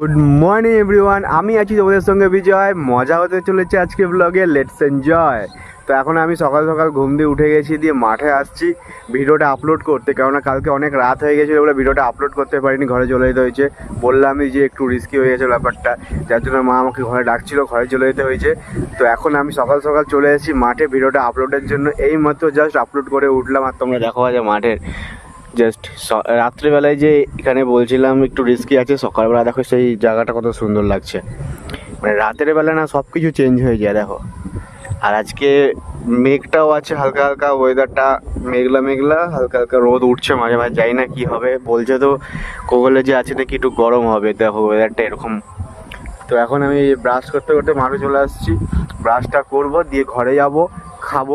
Good morning everyone আমি আছি তোমাদের সঙ্গে বিজয়। মজা হতে চলেছে আজকে ব্লগে লেটস এনজয় তো এখন আমি সকাল সকাল ঘুম দিয়ে উঠে গেছি, দিয়ে মাঠে আসছি। ভিডিওটা আপলোড করতে, কেননা কালকে অনেক রাত হয়ে গেছিল বলে ভিডিওটা আপলোড করতে পারিনি, ঘরে চলে যেতে হয়েছে। বললামই যে একটু রিস্কি হয়ে গেছে ব্যাপারটা, যার জন্য মা আমাকে ঘরে ডাকছিল, ঘরে চলে যেতে হয়েছে। তো এখন আমি সকাল সকাল চলে এসেছি মাঠে ভিডিওটা আপলোডের জন্য। এই মাত্র জাস্ট আপলোড করে উঠলাম, আর তোমরা দেখো যে মাঠের জাস্ট রাত্রেবেলায় যে এখানে বলছিলাম একটু রিস্কি আছে, সকালবেলা দেখো সেই জায়গাটা কত সুন্দর লাগছে। মানে রাতের বেলা না সব কিছু চেঞ্জ হয়ে যায়, দেখো। আর আজকে মেঘটাও আছে, হালকা হালকা ওয়েদারটা মেঘলা মেঘলা, হালকা হালকা রোদ উঠছে মাঝে মাঝে যাই না কি হবে। বলছে তো কোগলে যে আছে নাকি একটু গরম হবে, দেখো ওয়েদারটা এরকম। তো এখন আমি ব্রাশ করতে করতে মাঠে চলে আসছি। ব্রাশটা করব, দিয়ে ঘরে যাব, খাব,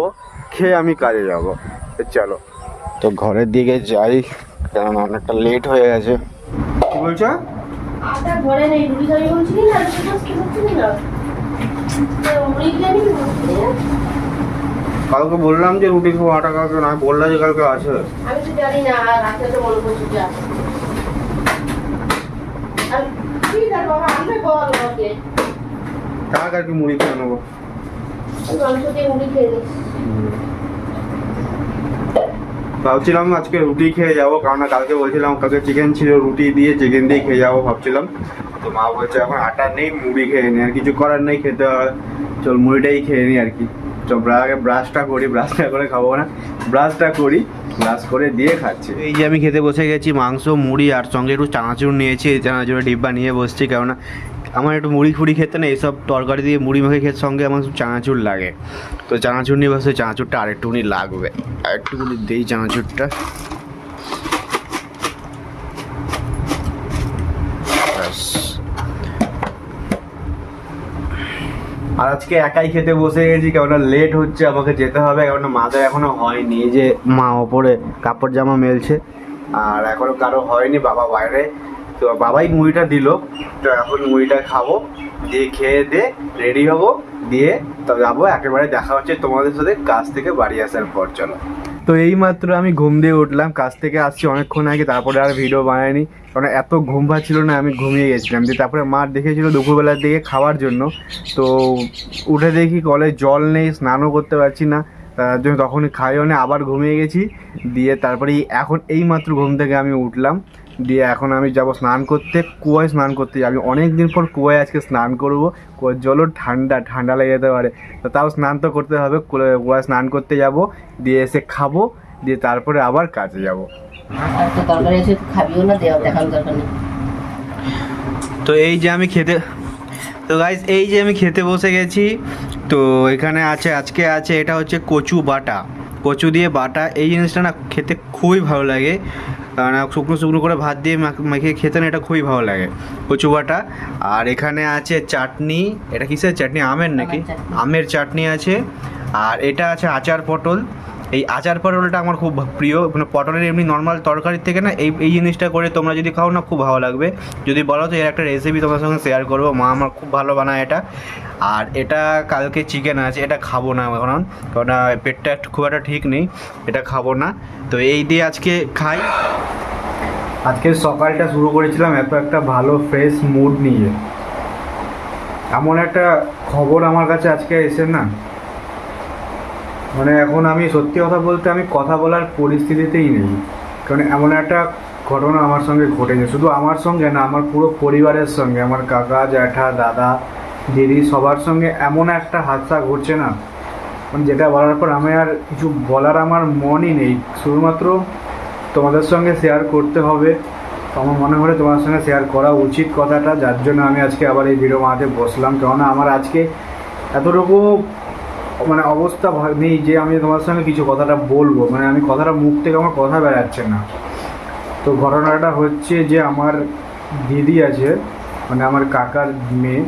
খেয়ে আমি কাজে যাব। চলো। তো ঘরের দিকে যাই কারণ অনেকটা লেট হয়ে গেছে। কি বলছো? কালকে বললাম যে রুটি খাব আটা কালকে না বললাম যে কালকে আছে। আমি তো জানি না রাতে তো মনে করছি যে। ঠিক আছে বাবা আমি বল ওকে কার কার কি মুড়ি খেয়ে নেব। মাংস দিয়ে মুড়ি খেয়ে নিস। ভাবছিলাম আজকে রুটি খেয়ে যাব, কারণ না কালকে বলছিলাম কালকে চিকেন ছিল, রুটি দিয়ে চিকেন দিয়ে খেয়ে যাব ভাবছিলাম। তো মা বলছে, এখন আটা নেই, মুড়ি খেয়ে নি। আর কিছু করার নেই, খেতে হয় চল মুড়িটাই খেয়ে নি আর কি। চল আগে ব্রাশটা করি ব্রাশটা করে খাব না। ব্রাশটা করি ব্রাশ করে দিয়ে খাচ্ছি। এই যে আমি খেতে বসে গেছি, মাংস, মুড়ি আর সঙ্গে একটু চানাচুর নিয়েছি, এই চানাচুরের ডিব্বা নিয়ে বসছি, কেননা আমার একটু মুড়ি ফুড়ি খেতে না এইসব তরকারি দিয়ে মুড়ি মেখে খেতে সঙ্গে আমার চানাচুর লাগে। তো চানাচুর নিয়ে বসে চানাচুরটা আরেকটুকুনি লাগবে। আরেকটুকুনি দেই চানাচুরটা। আর আজকে একাই খেতে বসে গেছি, কেননা লেট হচ্ছে, আমাকে যেতে হবে, কেননা মাদের এখনও হয়নি। যে মা ওপরে কাপড় জামা মেলছে, আর এখনও কারও হয়নি, বাবা বাইরে। তো বাবাই মুড়িটা দিল। তো এখন মুড়িটা খাব। দিয়ে খেয়ে দিয়ে রেডি হব। দিয়ে তো যাব, একেবারে দেখা হচ্ছে তোমাদের সাথে কাজ থেকে বাড়ি আসার পর, চলো। তো এই মাত্র আমি ঘুম দিয়ে উঠলাম, কাজ থেকে আসছি অনেকক্ষণ আগে, তারপরে আর ভিডিও বানাইনি। কারণ এত ঘুম পাচ্ছিল না, আমি ঘুমিয়ে গেছিলাম। দিয়ে তারপরে মা দেখেছিল দুপুরবেলার দিকে খাওয়ার জন্য। তো উঠে দেখি কলে জল নেই, স্নানও করতে পারছি না। তার জন্য তখনই খাইও না, আবার ঘুমিয়ে গেছি। দিয়ে তারপরে এখন এই মাত্র ঘুম থেকে আমি উঠলাম। দিয়ে এখন আমি যাব স্নান করতে কুয়ায় স্নান করতে যাব। অনেক দিন পর কুয়োয় আজকে স্নান করব। কুয়োর জলও ঠান্ডা ঠান্ডা লেগে যেতে পারে। তো তাও স্নান তো করতে হবে কুয়োয় স্নান করতে যাব দিয়ে এসে খাব দিয়ে তারপরে আবার কাজে যাব। তো এই যে আমি খেতে তো গাইজ এই যে আমি খেতে বসে গেছি তো এখানে আছে আজকে আছে এটা হচ্ছে কচু বাটা। কচু দিয়ে বাটা এই জিনিসটা না খেতে খুবই ভালো লাগে। কারণ শুকনো শুকনো করে ভাত দিয়ে মাখিয়ে মেখে খেতে না এটা খুবই ভালো লাগে। কচু বাটা আর এখানে আছে চাটনি এটা কিসের চাটনি? আমের নাকি? আমের চাটনি আছে আর এটা আছে আচার পটল। এই আচার পটলটা আমার খুব প্রিয় মানে পটলের এমনি নর্মাল তরকারির থেকে না, এই এই জিনিসটা করে তোমরা যদি খাও না খুব ভালো লাগবে। যদি বলো তো এর একটা রেসিপি তোমার সঙ্গে শেয়ার করব, মা আমার খুব ভালো বানায় এটা। আর এটা কালকে চিকেন আছে, এটা খাব না এখন, কারণ পেটটা খুব একটা ঠিক নেই, এটা খাব না। তো এই দিয়ে আজকে খাই। আজকে সকালটা শুরু করেছিলাম এত একটা ভালো ফ্রেশ মুড নিয়ে। এমন একটা খবর আমার কাছে আজকে এসে না মানে এখন আমি সত্যি কথা বলতে আমি কথা বলার পরিস্থিতিতেই নেই। কারণ এমন একটা ঘটনা আমার সঙ্গে ঘটেছে শুধু আমার সঙ্গে না, আমার পুরো পরিবারের সঙ্গে, আমার কাকা, জ্যাঠা, দাদা, দিদি সবার সঙ্গে এমন একটা হাদসা ঘটছে না। মানে যেটা বলার পর আমি আর কিছু বলার আমার মনই নেই। শুধুমাত্র তোমাদের সঙ্গে শেয়ার করতে হবে। আমার মনে হলে তোমার সঙ্গে শেয়ার করা উচিত কথাটা। যার জন্য আমি আজকে আবার এই ভিডিও বানাতে বসলাম। কেননা আমার আজকে এতটুকু মানে অবস্থা নেই যে আমি তোমার সঙ্গে কিছু কথাটা বলব। মানে আমি কথাটা মুখ থেকে আমার কথা বেরাচ্ছে না। তো ঘটনাটা হচ্ছে যে আমার দিদি আছে মানে আমার কাকার মেয়ে।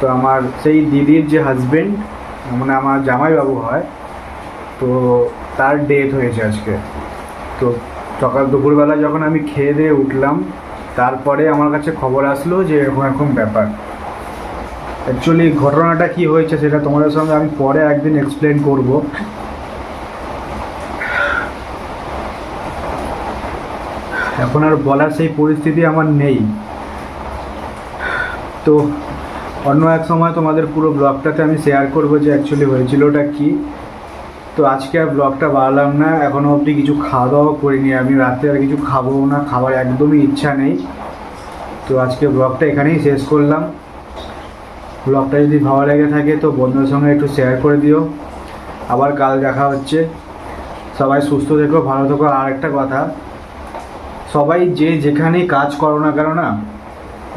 তো আমার সেই দিদির যে হাজবেন্ড মানে আমার জামাইবাবু হয়, তো তার ডেথ হয়েছে আজকে। তো সকাল দুপুরবেলা যখন আমি খেয়ে দিয়ে উঠলাম, তারপরে আমার কাছে খবর আসলো যে এরকম এরকম ব্যাপার। অ্যাকচুয়ালি ঘটনাটা কি হয়েছে সেটা তোমাদের সঙ্গে আমি পরে একদিন এক্সপ্লেন করব। এখন আর বলার সেই পরিস্থিতি আমার নেই। তো, অন্য এক সময় তোমাদের পুরো ব্লগটাতে আমি শেয়ার করব যে অ্যাকচুয়ালি হয়েছিলটা কি। তো আজকে আর ব্লগটা বাড়ালাম না এখনও অবধি কিছু খাওয়া দাওয়া করিনি আমি। রাতে আর কিছু খাব না খাবার একদমই ইচ্ছা নেই। তো আজকে ব্লগটা এখানেই শেষ করলাম। ব্লগটা যদি ভালো লেগে থাকে তো বন্ধুদের সঙ্গে একটু শেয়ার করে দিও। আবার কাল দেখা হচ্ছে। সবাই সুস্থ থেকো, ভালো থেকো। আর একটা কথা, সবাই যে যেখানেই কাজ করো না কেন না,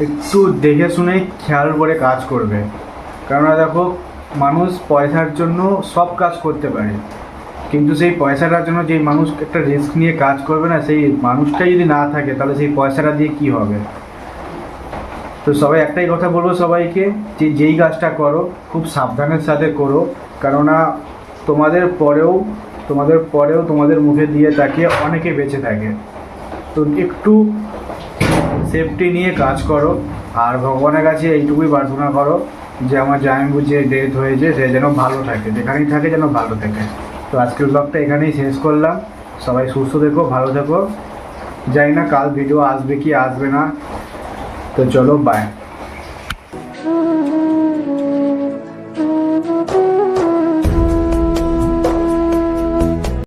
একটু দেখে শুনে খেয়াল করে কাজ করবে। কেননা দেখো, মানুষ পয়সার জন্য সব কাজ করতে পারে। কিন্তু সেই পয়সাটার জন্য যেই মানুষ একটা রিস্ক নিয়ে কাজ করবে না, সেই মানুষটাই যদি না থাকে, তাহলে সেই পয়সাটা দিয়ে কি হবে? তো সবাই একটাই কথা বলব সবাইকে যে যেই কাজটা করো, খুব সাবধানের সাথে করো। কেননা তোমাদের পরেও তোমাদের পরেও তোমাদের মুখে দিয়ে তাকিয়ে অনেকে বেঁচে থাকে। তো একটু সেফটি নিয়ে কাজ করো। আর ভগবানের কাছে এইটুকুই প্রার্থনা করো যে আমার জামাইবু যে ডেথ হয়েছে, সে যেন ভালো থাকে। যেখানেই থাকে যেন ভালো থাকে। তো আজকের ব্লগটা এখানেই শেষ করলাম। সবাই সুস্থ থেকো, ভালো থেকো। জানি না কাল ভিডিও আসবে কি আসবে না। তো চলো বাই